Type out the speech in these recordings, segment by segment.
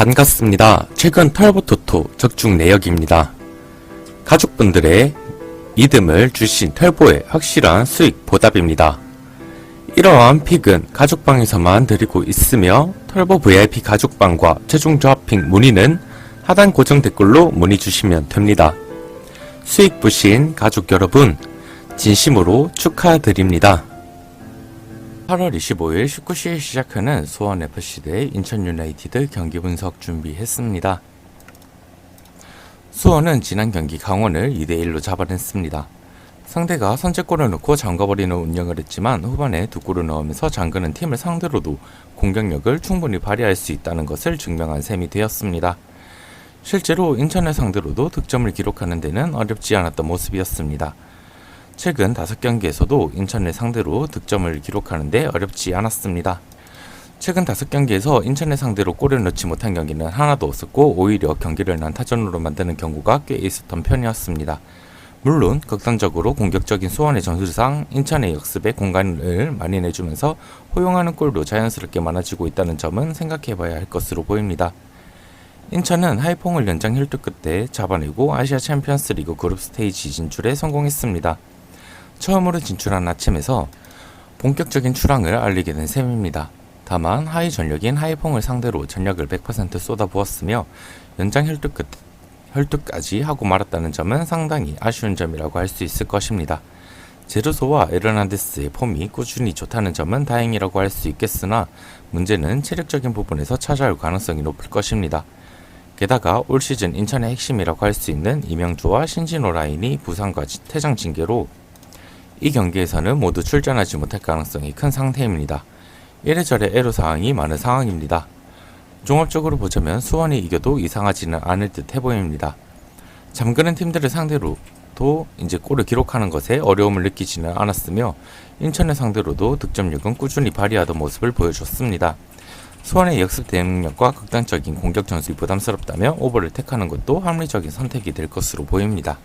반갑습니다. 최근 털보토토 적중 내역입니다. 가족분들의 믿음을 주신 털보의 확실한 수익 보답입니다. 이러한 픽은 가족방에서만 드리고 있으며 털보 VIP 가족방과 최종 조합 픽 문의는 하단 고정 댓글로 문의 주시면 됩니다. 수익 보신 가족 여러분 진심으로 축하드립니다. 8월 25일 19시에 시작하는 수원FC 대 인천 유나이티드 경기 분석 준비했습니다. 수원은 지난 경기 강원을 2대1로 잡아냈습니다. 상대가 선제골을 넣고 잠가버리는 운영을 했지만 후반에 두 골을 넣으면서 잠그는 팀을 상대로도 공격력을 충분히 발휘할 수 있다는 것을 증명한 셈이 되었습니다. 실제로 인천을 상대로도 득점을 기록하는 데는 어렵지 않았던 모습이었습니다. 최근 5경기에서도 인천을 상대로 득점을 기록하는데 어렵지 않았습니다. 최근 5경기에서 인천을 상대로 골을 넣지 못한 경기는 하나도 없었고 오히려 경기를 난타전으로 만드는 경우가 꽤 있었던 편이었습니다. 물론 극단적으로 공격적인 수원의 전술상 인천의 역습에 공간을 많이 내주면서 허용하는 골도 자연스럽게 많아지고 있다는 점은 생각해봐야 할 것으로 보입니다. 인천은 하이퐁을 연장 혈투 끝에 잡아내고 아시아 챔피언스 리그 그룹 스테이지 진출에 성공했습니다. 처음으로 진출한 아침에서 본격적인 출항을 알리게 된 셈입니다. 다만 하위 전력인 하이퐁을 상대로 전력을 100% 쏟아부었으며 연장 혈투 끝 혈투까지 하고 말았다는 점은 상당히 아쉬운 점이라고 할 수 있을 것입니다. 제르소와 에르난데스의 폼이 꾸준히 좋다는 점은 다행이라고 할 수 있겠으나 문제는 체력적인 부분에서 찾아올 가능성이 높을 것입니다. 게다가 올 시즌 인천의 핵심이라고 할 수 있는 이명주와 신진호 라인이 부상과 지- 퇴장 징계로 이 경기에서는 모두 출전하지 못할 가능성이 큰 상태입니다. 이래저래 애로사항이 많은 상황입니다. 종합적으로 보자면 수원이 이겨도 이상하지는 않을 듯 해 보입니다. 잠그는 팀들을 상대로도 이제 골을 기록하는 것에 어려움을 느끼지는 않았으며 인천을 상대로도 득점력은 꾸준히 발휘하던 모습을 보여줬습니다. 수원의 역습 대응력과 극단적인 공격 전술이 부담스럽다면 오버를 택하는 것도 합리적인 선택이 될 것으로 보입니다.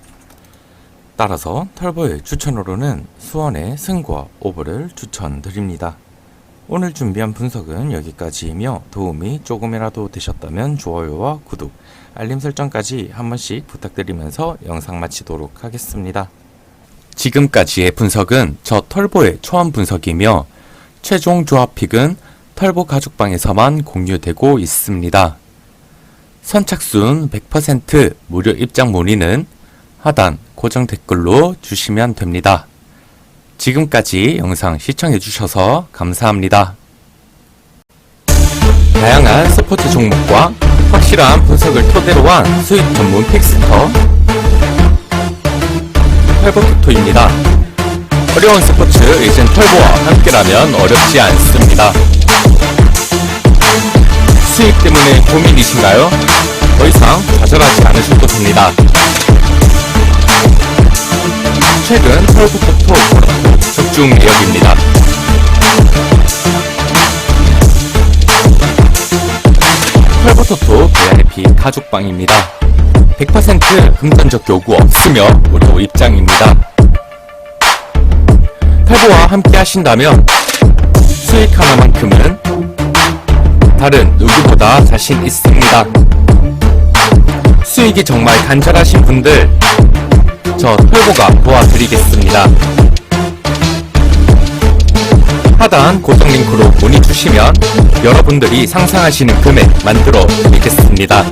따라서 털보의 추천으로는 수원의 승과 오버를 추천드립니다. 오늘 준비한 분석은 여기까지이며 도움이 조금이라도 되셨다면 좋아요와 구독, 알림 설정까지 한 번씩 부탁드리면서 영상 마치도록 하겠습니다. 지금까지의 분석은 저 털보의 초안 분석이며 최종 조합 픽은 털보 가족방에서만 공유되고 있습니다. 선착순 100% 무료 입장 문의는 하단 고정 댓글로 주시면 됩니다. 지금까지 영상 시청해주셔서 감사합니다. 다양한 스포츠 종목과 확실한 분석을 토대로 한 수익 전문 픽스터 털보토토입니다. 어려운 스포츠 이젠 털보와 함께라면 어렵지 않습니다. 수익 때문에 고민이신가요? 더 이상 좌절하지 않으셔도 됩니다. 최근 털보토토 코로토 적중 내역입니다. 털보토토 VIP 가족방입니다. 100% 금전적 요구 없으며 무료 입장입니다. 털보와 함께 하신다면 수익 하나만큼은 다른 누구보다 자신 있습니다. 수익이 정말 간절하신 분들 저 털보가 도와드리겠습니다. 하단 고정 링크로 문의 주시면 여러분들이 상상하시는 금액 만들어 드리겠습니다.